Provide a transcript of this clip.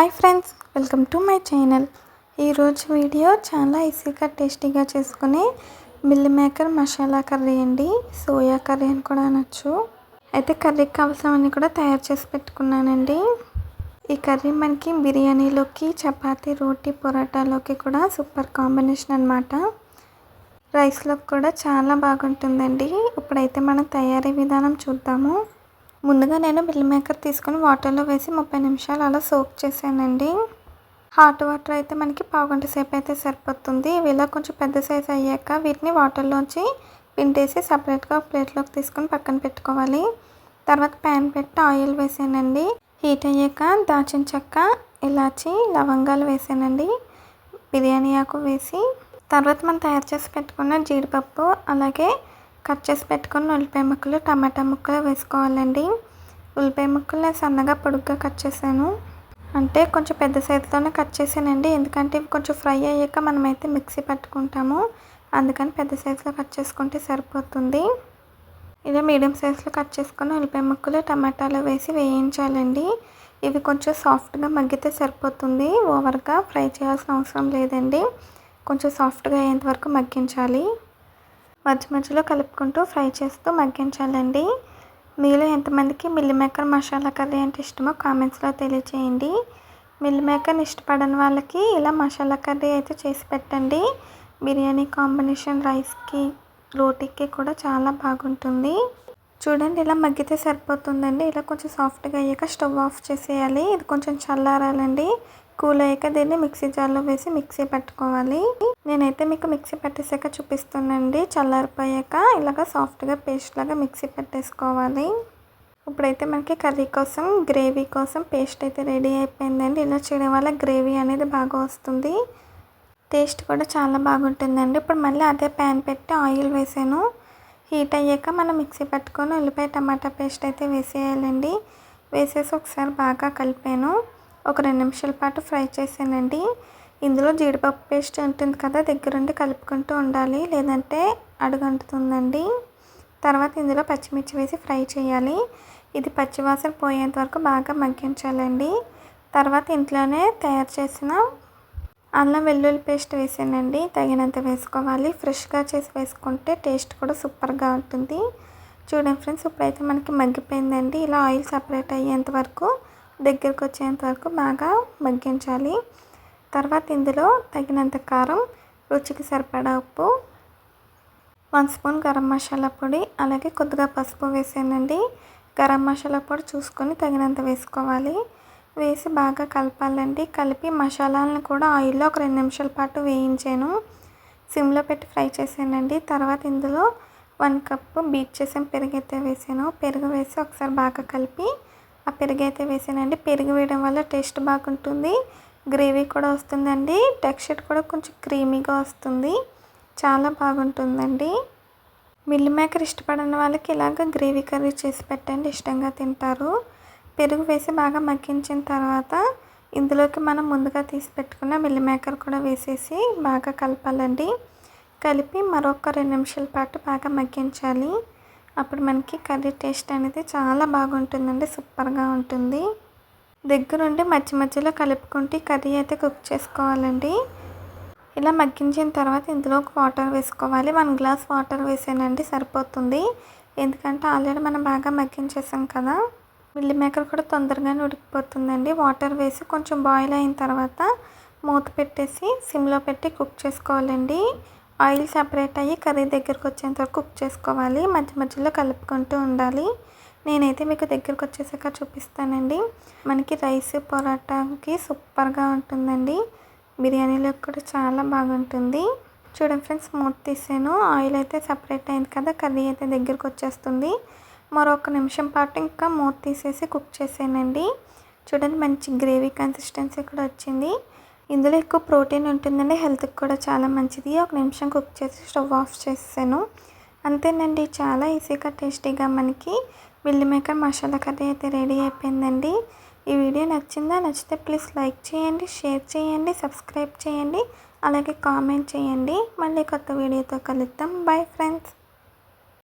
Hi friends welcome to my channel ఈరోజు video చాలా ఈజీగా టేస్టీగా చేసుకునే మిల్లి మేకర్ మసాలా కర్రీ అండి. సోయా కర్రీ అని కూడా అనొచ్చు. అయితే కర్రీకి కావాల్సినవన్నీ కూడా తయారు చేసి పెట్టుకున్నానండి. ఈ కర్రీ మనకి బిర్యానీలోకి చపాతీ రోటీ పొరాటాలోకి కూడా సూపర్ కాంబినేషన్ అనమాట రైస్లోకి కూడా చాలా బాగుంటుందండి. ఇప్పుడైతే మనం తయారీ విధానం చూద్దాము. ముందుగా నేను బిల్ మేకర్ తీసుకొని వాటర్లో వేసి ముప్పై నిమిషాలు అలా సోక్ చేశానండి. హాట్ వాటర్ అయితే మనకి పావుగంట సేపు అయితే సరిపోతుంది. ఇలా కొంచెం పెద్ద సైజ్ అయ్యాక వీటిని వాటర్లోంచి పిండేసి సపరేట్గా ప్లేట్లోకి తీసుకొని పక్కన పెట్టుకోవాలి. తర్వాత ప్యాన్ పెట్టి ఆయిల్ వేసానండి. హీట్ అయ్యాక దాచిన చెక్క ఇలాచి లవంగాలు వేసానండి. బిర్యానీ ఆకు వేసి తర్వాత మనం తయారు చేసి పెట్టుకున్న జీడిపప్పు అలాగే కట్ చేసి పెట్టుకున్న ఉల్లిపాయ ముక్కలు టమాటా ముక్కలు వేసుకోవాలండి. ఉల్లిపాయ ముక్కలు నేను సన్నగా పొడుగ్గా కట్ చేశాను. అంటే కొంచెం పెద్ద సైజుతోనే కట్ చేశానండి. ఎందుకంటే ఇవి కొంచెం ఫ్రై అయ్యాక మనమైతే మిక్సీ పట్టుకుంటాము. అందుకని పెద్ద సైజులో కట్ చేసుకుంటే సరిపోతుంది. ఇలా మీడియం సైజులో కట్ చేసుకుని ఉల్లిపాయ ముక్కలు టమాటాలు వేసి వేయించాలండి. ఇవి కొంచెం సాఫ్ట్గా మగ్గితే సరిపోతుంది. ఓవర్గా ఫ్రై చేయాల్సిన అవసరం లేదండి. కొంచెం సాఫ్ట్గా అయ్యేంత వరకు మగ్గించాలి. మధ్య మధ్యలో కలుపుకుంటూ ఫ్రై చేస్తూ మగ్గించాలండి. మీలో ఎంతమందికి మిల్లి మేకర్ మసాలా కర్రీ అంటే ఇష్టమో కామెంట్స్లో తెలియచేయండి. మిల్లి మేకర్ని ఇష్టపడని వాళ్ళకి ఇలా మసాలా కర్రీ అయితే చేసి పెట్టండి. బిర్యానీ కాంబినేషన్ రైస్కి రోటీకి కూడా చాలా బాగుంటుంది. చూడండి ఇలా మగ్గితే సరిపోతుందండి. ఇలా కొంచెం సాఫ్ట్గా అయ్యాక స్టవ్ ఆఫ్ చేసేయాలి. ఇది కొంచెం చల్లారాలండి. కూల్ అయ్యాక దీన్ని మిక్సీ జార్లో వేసి మిక్సీ పెట్టుకోవాలి. నేనైతే మీకు మిక్సీ పెట్టేసాక చూపిస్తానండి చల్లారిపోయాక ఇలాగ సాఫ్ట్గా పేస్ట్ లాగా మిక్సీ పెట్టేసుకోవాలి. ఇప్పుడైతే మనకి కర్రీ కోసం గ్రేవీ కోసం పేస్ట్ అయితే రెడీ అయిపోయిందండి. ఇలా చేయడం వల్ల గ్రేవీ అనేది బాగా వస్తుంది. టేస్ట్ కూడా చాలా బాగుంటుందండి. ఇప్పుడు మళ్ళీ అదే ప్యాన్ పెట్టి ఆయిల్ వేసాను. హీట్ అయ్యాక మనం మిక్సీ పెట్టుకొని ఉల్లిపాయ టమాటా పేస్ట్ అయితే వేసేయాలండి. వేసేసి ఒకసారి బాగా కలిపాను. ఒక రెండు నిమిషాల పాటు ఫ్రై చేసానండి ఇందులో జీడిపప్పు పేస్ట్ ఉంటుంది కదా దగ్గరుండి కలుపుకుంటూ ఉండాలి. లేదంటే అడుగంటుతుందండి. తర్వాత ఇందులో పచ్చిమిర్చి వేసి ఫ్రై చేయాలి. ఇది పచ్చివాసన పోయేంత వరకు బాగా మగ్గించాలండి. తర్వాత ఇంట్లోనే తయారు చేసిన అల్లం వెల్లుల్లి పేస్ట్ వేసానండి. తగినంత వేసుకోవాలి. ఫ్రెష్గా చేసి వేసుకుంటే టేస్ట్ కూడా సూపర్గా ఉంటుంది. చూడండి ఫ్రెండ్స్ ఇప్పుడైతే మనకి మగ్గిపోయిందండి. ఇలా ఆయిల్ సపరేట్ అయ్యేంత వరకు దగ్గరకు వచ్చేంత వరకు బాగా మగ్గించాలి. తర్వాత ఇందులో తగినంత కారం రుచికి సరిపడా ఉప్పు వన్ స్పూన్ గరం మసాలా పొడి అలాగే కొద్దిగా పసుపు వేసానండి. గరం మసాలా పొడి చూసుకొని తగినంత వేసుకోవాలి. వేసి బాగా కలపాలండి. కలిపి మసాలాలను కూడా ఆయిల్లో ఒక రెండు నిమిషాల పాటు వేయించాను. సిమ్లో పెట్టి ఫ్రై చేసానండి తర్వాత ఇందులో వన్ కప్పు బీట్ చేసిన పెరుగు అయితే వేసాను. పెరుగు వేసి ఒకసారి బాగా కలిపి ఆ పెరుగు అయితే వేసానండి. పెరుగు వేయడం వల్ల టేస్ట్ బాగుంటుంది. గ్రేవీ కూడా వస్తుందండి. టెక్స్చర్ కూడా కొంచెం క్రీమీగా వస్తుంది. చాలా బాగుంటుందండి. మిల్ మేకర్ ఇష్టపడిన వాళ్ళకి ఇలాగ గ్రేవీ కర్రీ చేసి పెట్టండి. ఇష్టంగా తింటారు. పెరుగు వేసి బాగా మగ్గించిన తర్వాత ఇందులోకి మనం ముందుగా తీసి పెట్టుకున్న మిల్ మేకర్ కూడా వేసేసి బాగా కలపాలండి. కలిపి మరొక రెండు నిమిషాల పాటు బాగా మగ్గించాలి. అప్పుడు మనకి కర్రీ టేస్ట్ అనేది చాలా బాగుంటుందండి సూపర్గా ఉంటుంది. దగ్గరుండి మధ్య మధ్యలో కలుపుకుంటే కర్రీ అయితే కుక్ చేసుకోవాలండి. ఇలా మగ్గించిన తర్వాత ఇందులో వాటర్ వేసుకోవాలి. వన్ గ్లాస్ వాటర్ వేసానండి సరిపోతుంది. ఎందుకంటే ఆల్రెడీ మనం బాగా మగ్గించేసాం కదా. మిల్లి మేకర్ కూడా తొందరగానే ఉడికిపోతుందండి. వాటర్ వేసి కొంచెం బాయిల్ అయిన తర్వాత మూత పెట్టేసి సిమ్లో పెట్టి కుక్ చేసుకోవాలండి. ఆయిల్ సపరేట్ అయ్యి కర్రీ దగ్గరకు వచ్చేంత వరకు కుక్ చేసుకోవాలి. మధ్య మధ్యలో కలుపుకుంటూ ఉండాలి. నేనైతే మీకు దగ్గరకు వచ్చేసాక చూపిస్తానండి. మనకి రైస్ పొరాటాకి సూపర్గా ఉంటుందండి. బిర్యానీలో కూడా చాలా బాగుంటుంది. చూడండి ఫ్రెండ్స్ మూత తీసాను. ఆయిల్ అయితే సపరేట్ అయింది కదా కర్రీ అయితే దగ్గరకు వచ్చేస్తుంది. మరొక నిమిషం పాటు ఇంకా మూత తీసేసి కుక్ చేసానండి. చూడండి మంచి గ్రేవీ కన్సిస్టెన్సీ కూడా వచ్చింది. ఇందులో ఎక్కువ ప్రోటీన్ ఉంటుందండి హెల్త్కి కూడా చాలా మంచిది. ఒక నిమిషం కుక్ చేసి స్టవ్ ఆఫ్ చేసాను అంతేనండి చాలా ఈజీగా టేస్టీగా మనకి మిల్లి మేకర్ మసాలా కర్రీ అయితే రెడీ అయిపోయిందండి. ఈ వీడియో నచ్చిందా? నచ్చితే ప్లీజ్ లైక్ చేయండి షేర్ చేయండి సబ్స్క్రైబ్ చేయండి అలాగే కామెంట్ చేయండి. మళ్ళీ కొత్త వీడియోతో కలుద్దాం. Bye friends.